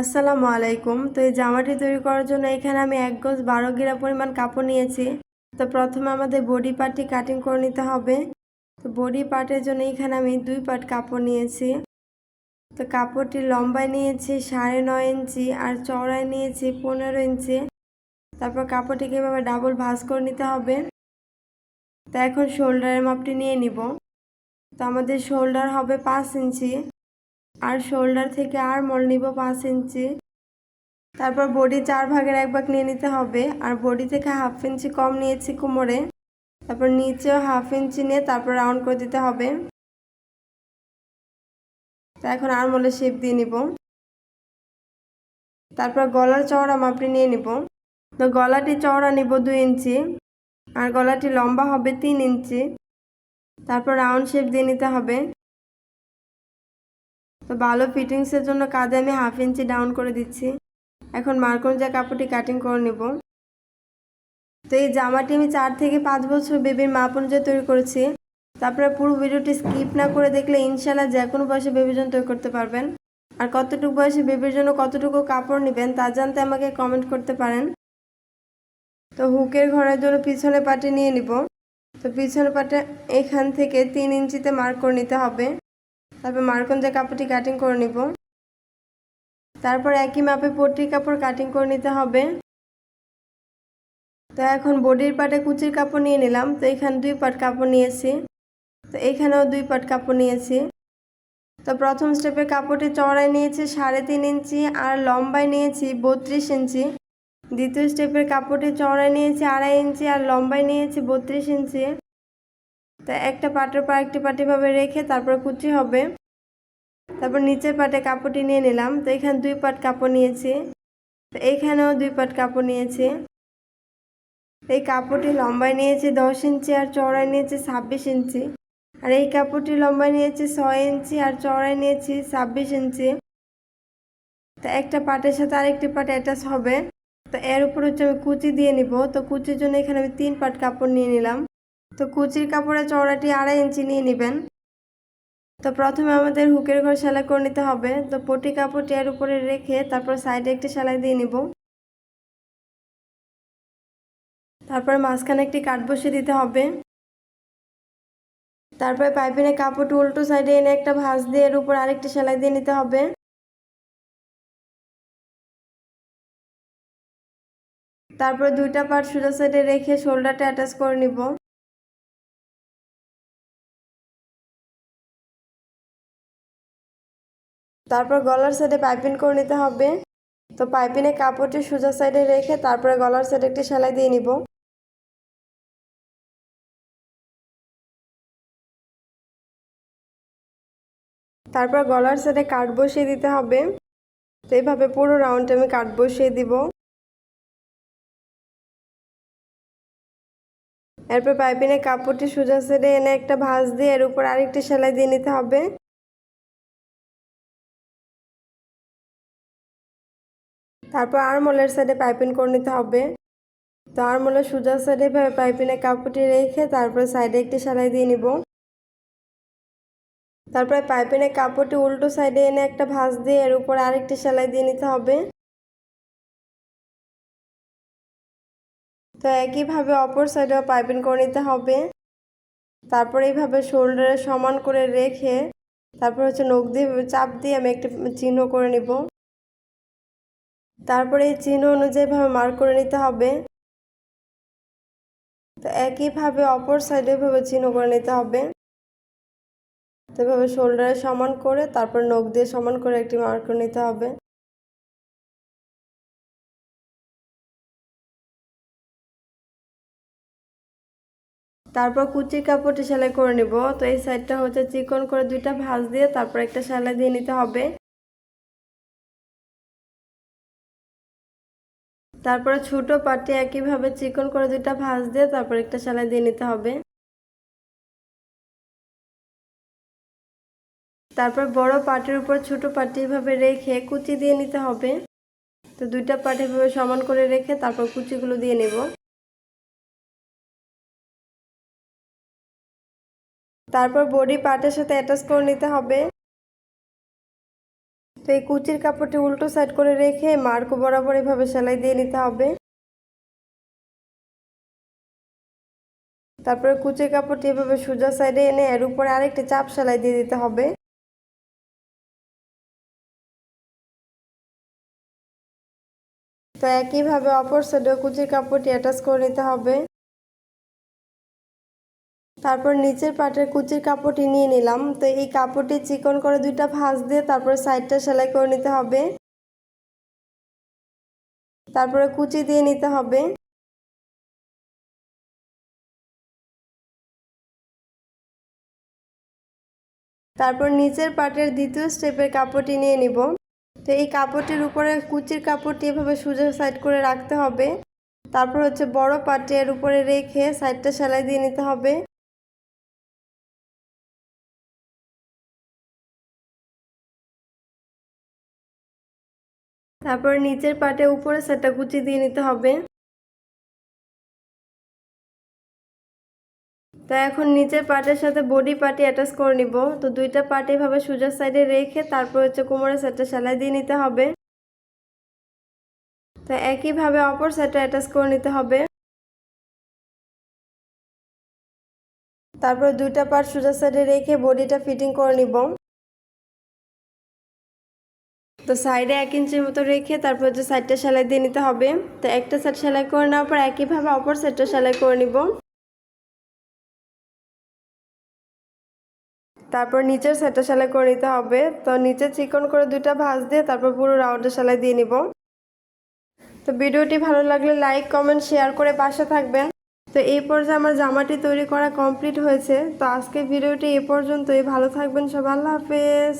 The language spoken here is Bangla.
আসসালামু আলাইকুম। তো এই জামাটি তৈরি করার জন্য এখানে আমি এক গজ বারো গিরা পরিমাণ কাপড় নিয়েছি। তো প্রথমে আমাদের বডি পার্টটি কাটিং করে নিতে হবে। তো বডি পার্টের জন্য এখানে আমি দুই পার্ট কাপড় নিয়েছি। তো কাপড়টি লম্বায় নিয়েছি, সাড়ে নয় ইঞ্চি আর চওড়ায় নিয়েছি পনেরো ইঞ্চি। তারপর কাপড়টিকে এভাবে ডাবল ভাঁজ করে নিতে হবে। তো এখন শোল্ডারের মাপটি নিয়ে নিব। তো আমাদের শোল্ডার হবে পাঁচ ইঞ্চি। আর শোল্ডার থেকে আর মল নিব পাঁচ ইঞ্চি। তারপর বডি চার ভাগের এক ভাগ নিয়ে নিতে হবে। আর বডি থেকে হাফ ইঞ্চি কম নিয়েছি কোমরে। তারপর নিচেও হাফ ইঞ্চি নিয়ে তারপর রাউন্ড করে দিতে হবে। তা এখন আর মলে শেপ দিয়ে নিব। তারপর গলার চওড়া মাপটি নিয়ে নিব। তো গলাটি চওড়া নিব দুই ইঞ্চি। আর গলাটি লম্বা হবে তিন ইঞ্চি। তারপর রাউন্ড শেপ দিয়ে নিতে হবে। তো ভালো ফিটিংসের জন্য কাঁধে আমি হাফ ইঞ্চি ডাউন করে দিচ্ছি। এখন মার্কন যা কাপড়টি কাটিং করে নেব। তো এই জামাটি আমি চার থেকে পাঁচ বছর বেবির মাপ অনুযায়ী তৈরি করেছি। তারপরে পুরো ভিডিওটি স্কিপ না করে দেখলে ইনশাল্লাহ যে কোনো বয়সে বেবির জন্য তৈরি করতে পারবেন। আর কতটুকু বয়সে বেবির জন্য কতটুকু কাপড় নেবেন তা জানতে আমাকে কমেন্ট করতে পারেন। তো হুকের ঘরের জন্য পিছনে পাটে নিয়ে নিব। তো পিছনে পাটে এখান থেকে তিন ইঞ্চিতে মার্ক করে নিতে হবে। তারপর মার্কন যে কাপড়টি কাটিং করে নিব। তারপর একই মাপে পট্টির কাপড় কাটিং করে নিতে হবে। তো এখন বডির পাটে কুচির কাপড় নিয়ে নিলাম, তো এখানে দুই পাট কাপড় নিয়েছি। তো এখানেও দুই পাট কাপড় নিয়েছি। তো প্রথম স্টেপে কাপড়টি চড়াই নিয়েছি, সাড়ে তিন ইঞ্চি, আর লম্বায় নিয়েছি বত্রিশ ইঞ্চি। দ্বিতীয় স্টেপের কাপড়টি চড়াই নিয়েছি, আড়াই ইঞ্চি, আর লম্বায় নিয়েছি বত্রিশ ইঞ্চি। তো একটা পাটের পর একটি পাটিভাবে রেখে তারপর কুচি হবে। তারপর নিচের পাটে কাপড়টি নিয়ে নিলাম। তো এখানে দুই পাট কাপড় নিয়েছি। তো এখানেও দুই পাট কাপড় নিয়েছি। এই কাপড়টি লম্বায় নিয়েছি দশ ইঞ্চি আর চওড়ায় নিয়েছি ছাব্বিশ ইঞ্চি। আর এই কাপড়টি লম্বায় নিয়েছি ছয় ইঞ্চি আর চওড়ায় নিয়েছি ছাব্বিশ ইঞ্চি। তো একটা পাটের সাথে আরেকটি পাট অ্যাটাচ হবে। তো এর উপর হচ্ছে আমি কুচি দিয়ে নিব। তো কুচির জন্য এখানে আমি তিন পাট কাপড় নিয়ে নিলাম। তো কুচির কাপড়ের চওড়াটি আড়াই ইঞ্চি নিয়ে নেবেন। তো প্রথমে আমাদের হুকের ঘর সেলাই করে নিতে হবে। তো পটি কাপড়টি এর উপরে রেখে তারপর সাইডে একটি সেলাই দিয়ে নিব। তারপর মাঝখানে একটি কাঠ বসিয়ে দিতে হবে। তারপরে পাইপিনে কাপড়টি উল্টো সাইডে এনে একটা ভাঁজ দিয়ে এর উপর আরেকটি সেলাই দিয়ে নিতে হবে। তারপরে দুইটা পার্ট সোজা সাইডে রেখে শোল্ডারটা অ্যাটাচ করে নিব। তারপর গলার সাইডে পাইপিং করে নিতে হবে। তো পাইপিনে কাপড়টি সোজা সাইডে রেখে তারপরে গলার সাইডে একটি সেলাই দিয়ে নিব। তারপর গলার সাইডে কাট বসিয়ে দিতে হবে। তো এইভাবে পুরো রাউন্ড আমি কাট বসিয়ে দিব। এরপর পাইপিনে কাপড়টি সোজা সাইডে এনে একটা ভাঁজ দিয়ে এর উপর আরেকটি সেলাই দিয়ে নিতে হবে। তারপর আরমোলের সাইডে পাইপিং করে নিতে হবে। তো আরমোলের সোজা সাইডে পাইপিনে কাপড়টি রেখে তারপরে সাইডে একটি সেলাই দিয়ে নিব। তারপরে পাইপিনে কাপড়টি উল্টো সাইডে এনে একটা ভাঁজ দিয়ে এর উপর আরেকটি সেলাই দিয়ে নিতে হবে। তো একইভাবে অপর সাইডেও পাইপিং করে নিতে হবে। তারপর এইভাবে শোল্ডারে সমান করে রেখে তারপর হচ্ছে নখ দিয়ে চাপ দিয়ে আমি একটি চিহ্ন করে নিব। তারপরে এই চিহ্ন অনুযায়ীভাবে মার্ক করে নিতে হবে। তো একইভাবে অপর সাইডে ভাবে চিহ্ন করে নিতে হবে। তো এভাবে শোল্ডারে সমান করে, তারপর নখ দিয়ে সমান করে একটি মার্ক করে নিতে হবে। তারপর কুচির কাপড়টি সেলাই করে নিব। তো এই সাইডটা হচ্ছে চিকন করে দুইটা ভাঁজ দিয়ে তারপর একটা সেলাই দিয়ে নিতে হবে। তারপরে ছোট পাটি একইভাবে চিকন করে দুইটা ভাঁজ দিয়ে তারপর একটা সেলাই দিয়ে নিতে হবে। তারপর বড় পাটির উপর ছোট পাটি এভাবে রেখে কুচি দিয়ে নিতে হবে। তো দুইটা পাটি এভাবে সমান করে রেখে তারপর কুচিগুলো দিয়ে নেব। তারপর বডি পার্টের সাথে অ্যাটাচ করে নিতে হবে। তো এই কুচির কাপড়টি উল্টো সাইড করে রেখে মার্ক বরাবর এভাবে সেলাই দিয়ে নিতে হবে। তারপরে কুচির কাপড়টি এভাবে সোজা সাইডে এনে এর উপরে আরেকটি চাপ সেলাই দিয়ে দিতে হবে। তো একইভাবে অপর সাইডেও কুচির কাপড়টি অ্যাটাচ করে নিতে হবে। তারপর নিচের পাটের কুচির কাপড়টি নিয়ে নিলাম। তো এই কাপড়টি চিকন করে দুইটা ভাঁজ দিয়ে তারপরে সাইডটা সেলাই করে নিতে হবে। তারপরে কুচি দিয়ে নিতে হবে। তারপর নিচের পাটের দ্বিতীয় স্টেপের কাপড়টি নিয়ে নিব। তো এই কাপড়টির উপরে কুচির কাপড়টি এভাবে সোজা সাইড করে রাখতে হবে। তারপর হচ্ছে বড় পাটের উপরে রেখে সাইডটা সেলাই দিয়ে নিতে হবে। তারপর নিচের পাটে উপরে সেটটা কুচি দিয়ে নিতে হবে। তো এখন নিচের পাটের সাথে বডি পার্টি অ্যাটাচ করে নিব। তো দুইটা পার্ট এভাবে সোজা সাইডে রেখে তারপর হচ্ছে কোমরের সেটটা সেলাই দিয়ে নিতে হবে। তো একইভাবে অপর সাইডটা অ্যাটাচ করে নিতে হবে। তারপর দুইটা পার্ট সোজা সাইডে রেখে বডিটা ফিটিং করে নিব। তো সাইডে এক ইঞ্চির মতো রেখে তারপর হচ্ছে সাইডটা সেলাই দিয়ে নিতে হবে। তো একটা সাইড সেলাই করে নেওয়ার পর একইভাবে অপর সাইডটা সেলাই করে নিব। তারপর নিচের সেটটা সেলাই করে নিতে হবে। তো নিচে চিকন করে দুইটা ভাঁজ দিয়ে তারপর পুরো রাউন্ডে সেলাই দিয়ে নিব। তো ভিডিওটি ভালো লাগলে লাইক কমেন্ট শেয়ার করে পাশে থাকবেন। তো এই পর্যায়ে আমার জামাটি তৈরি করা কমপ্লিট হয়েছে। তো আজকে ভিডিওটি এ পর্যন্তই। ভালো থাকবেন সব আল্লাহ হাফেজ।